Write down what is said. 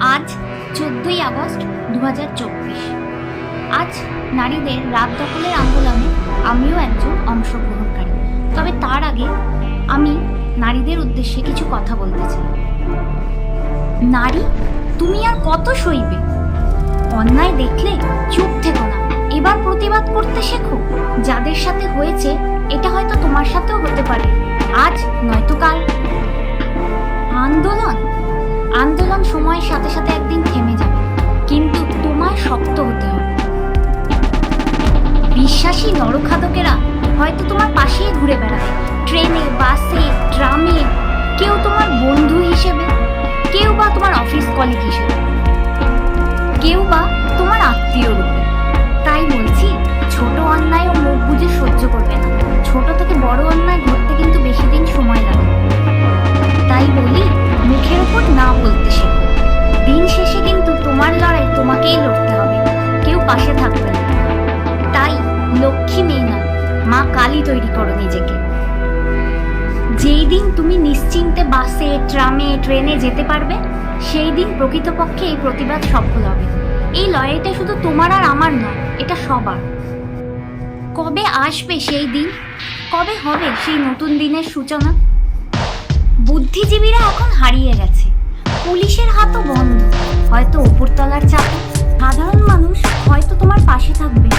আজ চোদ্দই আগস্ট দুহাজার চব্বিশ। আজ নারীদের রাত দখলের আন্দোলনে আমিও একজন অংশগ্রহণকারী। তবে তার আগে আমি নারীদের উদ্দেশ্যে কিছু কথা বলতে চাই। নারী, তুমি আর কত সইবে? অন্যায় দেখলে চুপ থেকো না। এবার প্রতিবাদ করতে শেখো। যাদের সাথে হয়েছে, এটা হয়তো তোমার সাথেও হতে পারে। আজ নয়তো কাল। আন্দোলন সময়ের সাথে সাথে একদিন থেমে যাবে। কিন্তু তোমায় শক্ত হতে হবে। বিশ্বাসী নরখাদকেরা হয়তো তোমার পাশেই ঘুরে বেড়াবে। ট্রেনে, বাসে ট্রামে কেউ তোমার বন্ধু হিসেবে, কেউ বা তোমার অফিস কলিগ হিসেবে, কেউ বা তোমার আত্মীয় রূপে। মা কালী তৈরি করো নিজেকে। যেই দিন তুমি নিশ্চিন্তে বাসে, ট্রামে, ট্রেনে যেতে পারবে, সেই দিন প্রকৃতপক্ষে এই প্রতিবাদ সফল হবে। এই লড়াইটা শুধু তোমার আর আমার নয়, এটা সবার। কবে আসবে সেই দিন? কবে হবে সেই নতুন দিনের সূচনা? বুদ্ধিজীবীরা এখন হারিয়ে গেছে। পুলিশের হাতও বন্ধ। হয়তো উপরতলার চাপে। সাধারণ মানুষ হয়তো তোমার পাশে থাকবে।